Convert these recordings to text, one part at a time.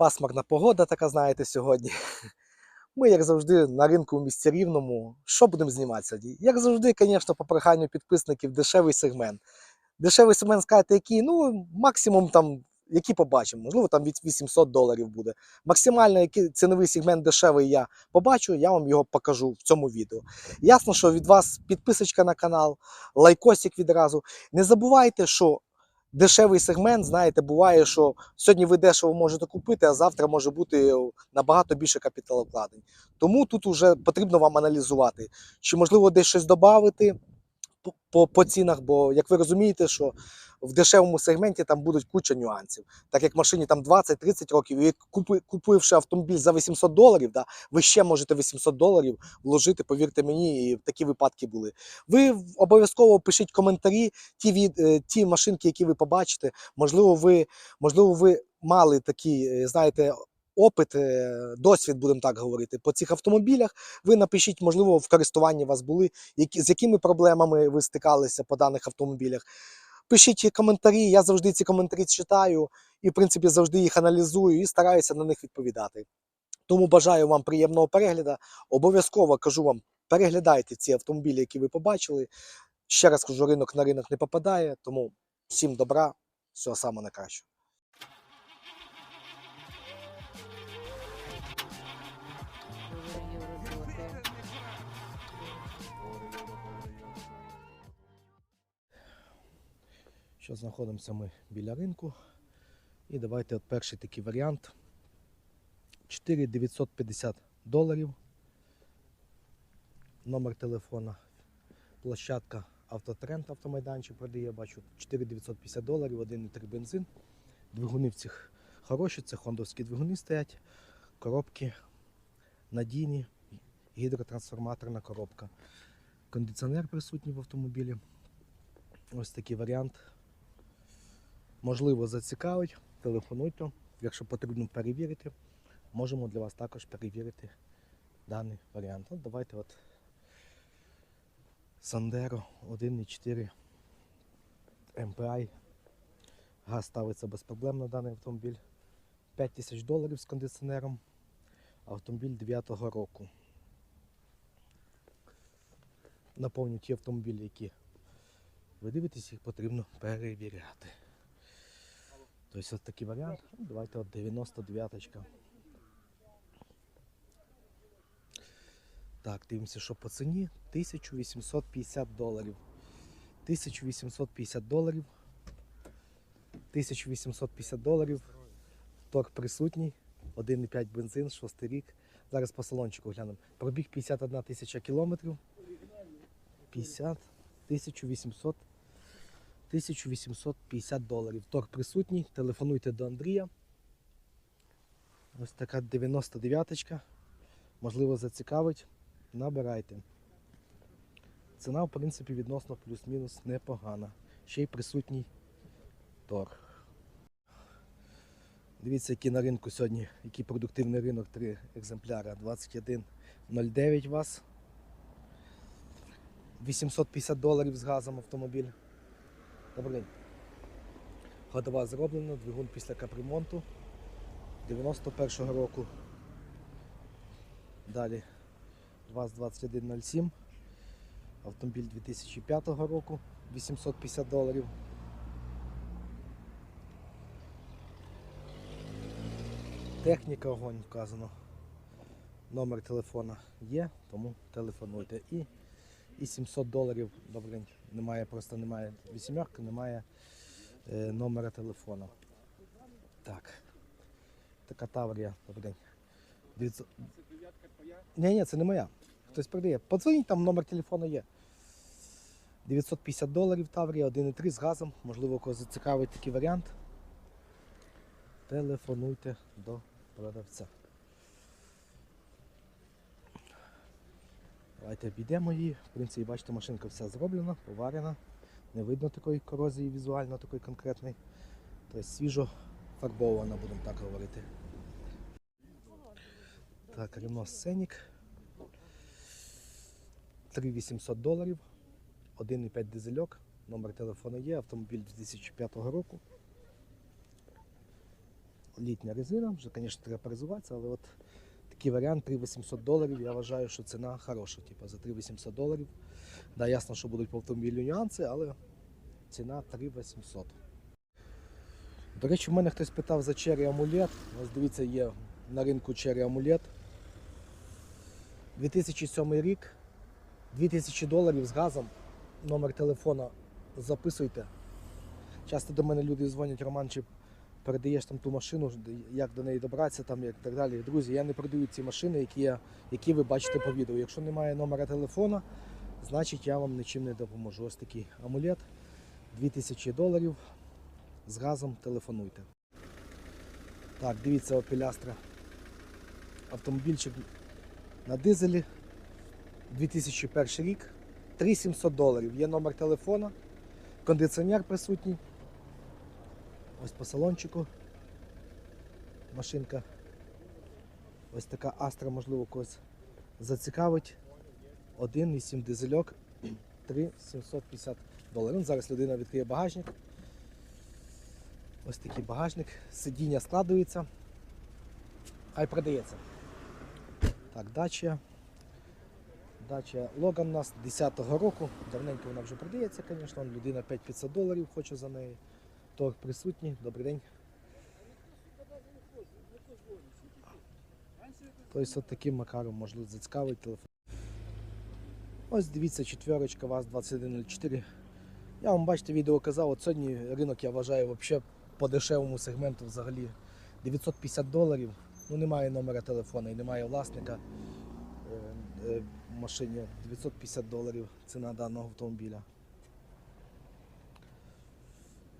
Пасмурна погода така, знаєте, сьогодні. Ми, як завжди, на ринку в місті Рівному. Що будемо знімати сьогодні? Як завжди, звісно, по проханню підписників, дешевий сегмент. Дешевий сегмент, скажете, який? Ну, максимум там, які побачимо. Можливо, там від 800 доларів буде. Максимально який ціновий сегмент дешевий я побачу, я вам його покажу в цьому відео. Ясно, що від вас підписочка на канал, лайкосик відразу. Не забувайте, що дешевий сегмент, знаєте, буває, що сьогодні ви дешево можете купити, а завтра може бути набагато більше капіталовкладень. Тому тут вже потрібно вам аналізувати, чи можливо десь щось додати по, по, цінах, бо як ви розумієте, що в дешевому сегменті там будуть куча нюансів. Так як машині там 20-30 років, і купи- купивши автомобіль за 800 доларів, да, ви ще можете 800 доларів вложити, повірте мені, і такі випадки були. Ви обов'язково пишіть коментарі, ті, від, е, ті машинки, які ви побачите. Можливо, ви, можливо, ви мали такий, е, знаєте, опит, е, досвід, будемо так говорити, по цих автомобілях. Ви напишіть, можливо, в користуванні вас були, які, з якими проблемами ви стикалися по даних автомобілях. Пишіть коментарі, я завжди ці коментарі читаю і, в принципі, завжди їх аналізую і стараюся на них відповідати. Тому бажаю вам приємного перегляду. Обов'язково кажу вам, переглядайте ці автомобілі, які ви побачили. Ще раз кажу, ринок на ринок не попадає, тому всім добра, всього самого найкращого. Що знаходимося ми біля ринку. І давайте от перший такий варіант. 4950 доларів. Номер телефона. Площадка Автотренд автомайданчик продає, бачу 4950 доларів, 1,3 бензин. Двигуни в цих хороші, це хондовські двигуни стоять, коробки надійні, гідротрансформаторна коробка. Кондиціонер присутній в автомобілі. Ось такий варіант. Можливо, зацікавить, телефонуйте. Якщо потрібно перевірити, можемо для вас також перевірити даний варіант. От давайте от Sandero 1.4 MPI. Газ ставиться без проблем на даний автомобіль. 5 тисяч доларів з кондиціонером. Автомобіль 9-го року. Наповню ті автомобілі, які ви дивитесь, їх потрібно перевіряти. Тобто ось такий варіант. Ну, Давайте от 99-ка. Так, дивимося, що по ціні 1850 доларів. 1850 доларів. 1850 доларів. Торг присутній. 1,5 бензин, 6 рік. Зараз по салончику глянемо. Пробіг 51 тисяча кілометрів. 50 1800 1850 доларів. Торг присутній. Телефонуйте до Андрія. Ось така 99-ка. Можливо, зацікавить. Набирайте. Ціна, в принципі, відносно плюс-мінус непогана. Ще й присутній торг. Дивіться, який на ринку сьогодні, який продуктивний ринок, три екземпляра. 21,09 вас. 850 доларів з газом автомобіль. Добрий день. Ходова зроблена, двигун після капремонту 91-го року. Далі ВАЗ-2107. Автомобіль 2005 року 850 доларів. Техніка огонь вказано. Номер телефона є, тому телефонуйте. І, і 700 доларів, добрий день, немає, просто немає вісімерки, немає е, номера телефона. Так. Така Таврія, добрий. 900... Ні, ні, це не моя. Хтось продає. Подзвоніть, там номер телефону є. 950 доларів Таврія, 1,3 з газом. Можливо, когось зацікавить такий варіант. Телефонуйте до продавця. Давайте обійдемо її. В принципі, бачите, машинка вся зроблена, поварена. Не видно такої корозії візуально, такої конкретної. Тобто свіжо фарбована, будемо так говорити. Так, Renault Scenic. 3800 доларів. 1,5 дизельок. Номер телефону є, автомобіль 2005 року. літня резина, вже, звісно, треба перезуватися, але от такий варіант 3800 доларів. Я вважаю, що ціна хороша. Типу, за 3800 доларів. Да, ясно, що будуть по автомобілю нюанси, але ціна 3800. До речі, в мене хтось питав за Cherry амулет. Ось дивіться, є на ринку Cherry амулет. 2007 рік, 2000 доларів з газом. Номер телефона записуйте. Часто до мене люди дзвонять, Роман, чи передаєш там ту машину, як до неї добратися, там як так далі. Друзі, я не продаю ці машини, які, я, які ви бачите по відео. Якщо немає номера телефона, значить я вам нічим не допоможу. Ось такий амулет, 2000 доларів. З газом телефонуйте. Так, дивіться Astra. Автомобільчик на дизелі. 2001 рік. 3700 доларів. Є номер телефона, кондиціонер присутній. Ось по салончику. Машинка. Ось така Astra, можливо, когось зацікавить. 1,7 дизельок. 3750 доларів. Ну, зараз людина відкриє багажник. Ось такий багажник. Сидіння складується. Хай продається. Так, дача. Дача Логан у нас 10-го року. Давненько вона вже продається, звісно. Людина 5500 доларів хоче за неї. Торг присутній. Добрий день. Тобто от таким макаром можливо зацікавить телефон. Ось дивіться, четверочка ВАЗ 2104. Я вам бачите, відео казав, от сьогодні ринок я вважаю взагалі по дешевому сегменту взагалі 950 доларів. Ну немає номера телефона і немає власника е, е, в машині. 950 доларів ціна даного автомобіля.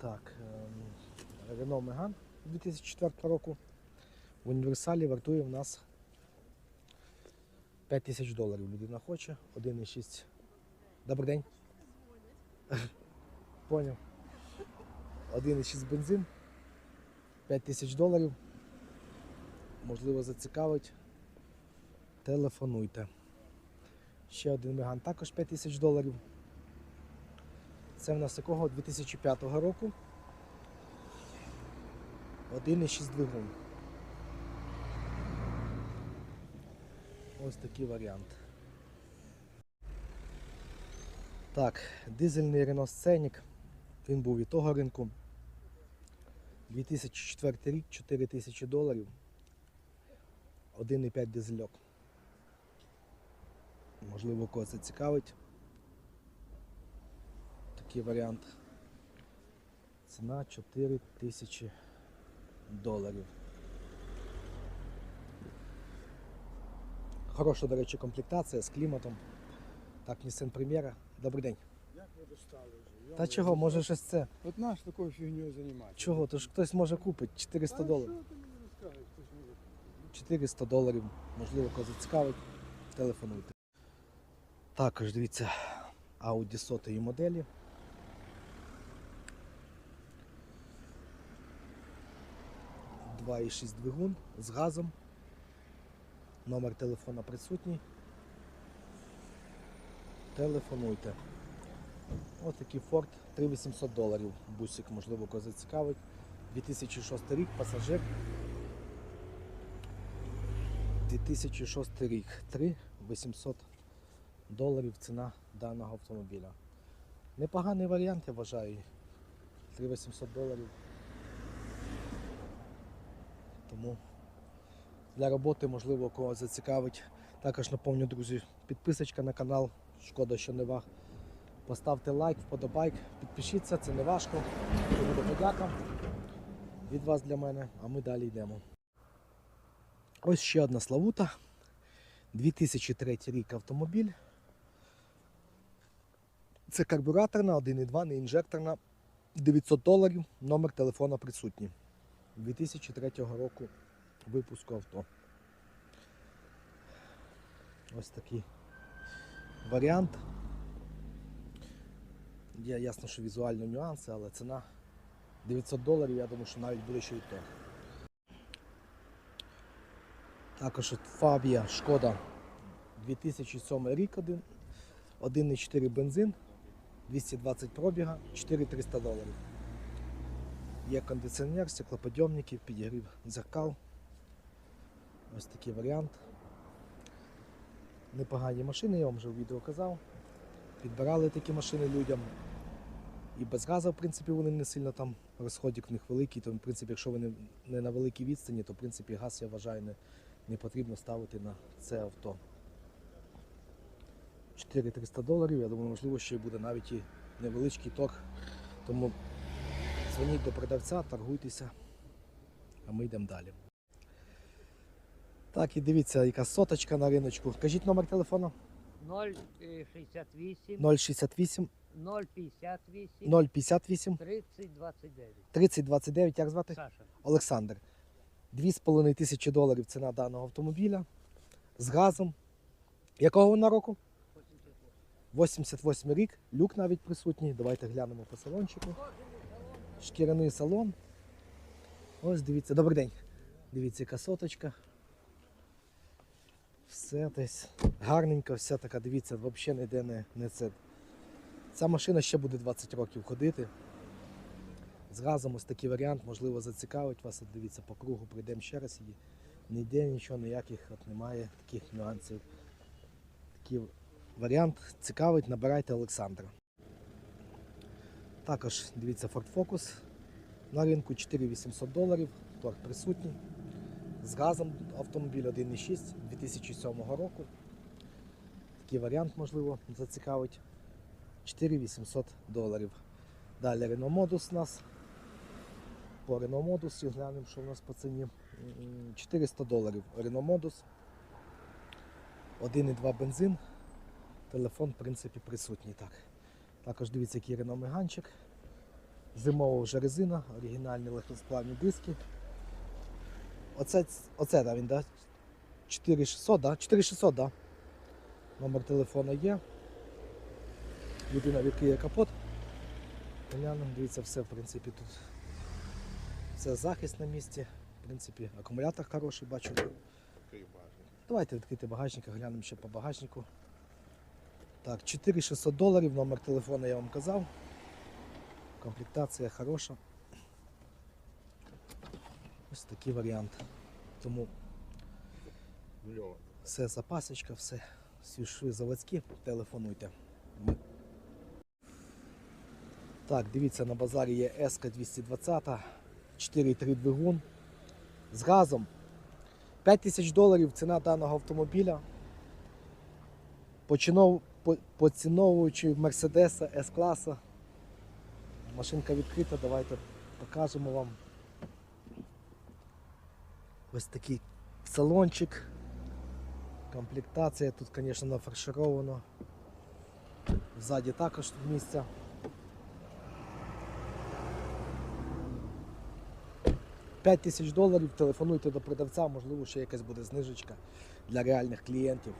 Так, ем, Renault Megane 2004 року. В універсалі вартує в нас 5 тисяч доларів. Людина хоче, 1,6. Добрий день. Поняв. 1,6 бензин, 5 тисяч доларів. Можливо, зацікавить. Телефонуйте. Ще один Меган також 5 тисяч доларів. Це в нас якого 2005 року. 1,6 двигун. Ось такий варіант. Так, дизельний Renault Scenic. Він був від того ринку. 2004 рік, 4 тисячі доларів. 1,5 дизельок. Можливо, когось це цікавить. Такий варіант. Ціна 4 тисячі доларів. Хороша, до речі, комплектація з кліматом. Так, Nissan Primera. Добрий день. Як ви достали вже? Та чого, може щось це? От наш такою фігньою займається. Чого? То ж хтось може купити 400 Та доларів. Що ти мені розкажеш? Хтось може купити? 400 доларів, можливо, кого зацікавить, телефонуйте. Також дивіться Audi сотої моделі. Два і шість двигун з газом. Номер телефона присутній. Телефонуйте. Ось такий Ford 3800 доларів. Бусик, можливо, кого зацікавить. 2006 рік, пасажир. 2006 рік. 3 800 доларів ціна даного автомобіля. Непоганий варіант, я вважаю. 3 800 доларів. Тому для роботи, можливо, когось зацікавить. Також напомню, друзі, підписочка на канал. Шкода, що не ваг. Поставте лайк, вподобайк, підпишіться, це не важко. Буде подяка від вас для мене, а ми далі йдемо. Ось ще одна славута. 2003 рік автомобіль. Це карбюраторна, 1,2, не інжекторна. 900 доларів, номер телефона присутній. 2003 року випуску авто. Ось такий варіант. Є ясно, що візуально нюанси, але ціна 900 доларів, я думаю, що навіть буде ще й то. Також от Фабія Шкода 2007 рік 1,4 бензин, 220 пробіга, 4300 доларів. Є кондиціонер, стеклоподйомники, підігрів дзеркал. Ось такий варіант. Непогані машини, я вам вже в відео казав. Підбирали такі машини людям. І без газу, в принципі, вони не сильно там розходик в них великий, то в принципі, якщо вони не на великій відстані, то в принципі газ, я вважаю, не, не потрібно ставити на це авто. 4300 доларів, я думаю, можливо, ще буде навіть і невеличкий торг. Тому дзвоніть до продавця, торгуйтеся, а ми йдемо далі. Так, і дивіться, яка соточка на риночку. Кажіть номер телефону 068 068 058 058 3029. 3029, як звати? Саша. Олександр. 2,5 тисячі доларів ціна даного автомобіля з газом. Якого вона року? 88 рік, люк навіть присутній. Давайте глянемо по салончику. Шкіряний салон. Ось дивіться, добрий день. Дивіться, яка соточка. Все десь гарненько, вся така, дивіться, взагалі ніде не, не це. Ця машина ще буде 20 років ходити. З ось такий варіант, можливо, зацікавить вас. Дивіться, по кругу прийдемо ще раз і ніде нічого, ніяких от немає таких нюансів. Такий варіант цікавить, набирайте Олександра. Також дивіться Ford Focus на ринку 4800 доларів, торг присутній. З газом автомобіль 1.6 2007 року. Такий варіант, можливо, зацікавить. 4800 доларів. Далі Renault Modus у нас. По Renault Modus глянемо, що у нас по ціні. 400 доларів Renault Modus. 1,2 бензин. Телефон, в принципі, присутній. Так. Також дивіться, який Renault Меганчик. Зимова вже резина, оригінальні легкосплавні диски. Оце, оце да, він, да? 4600, да? 4600, да? Номер телефону є. Людина відкриє капот. Глянемо, дивіться, все, в принципі, тут все захист на місці. В принципі, акумулятор хороший, бачу. Давайте відкрити багажник, глянемо ще по багажнику. Так, 4600 доларів, номер телефону я вам казав. Комплектація хороша. Ось такий варіант. Тому все запасочка, все, всі шви заводські, телефонуйте. Так, дивіться, на базарі є СК 220, 4,3 двигун з газом. 5 тисяч доларів ціна даного автомобіля. Починов, по, поціновуючи Мерседеса С-класа. Машинка відкрита, давайте покажемо вам. Ось такий салончик. Комплектація тут, звісно, нафаршировано. Ззаді також місця. П'ять тисяч доларів, телефонуйте до продавця, можливо, ще якась буде знижечка для реальних клієнтів.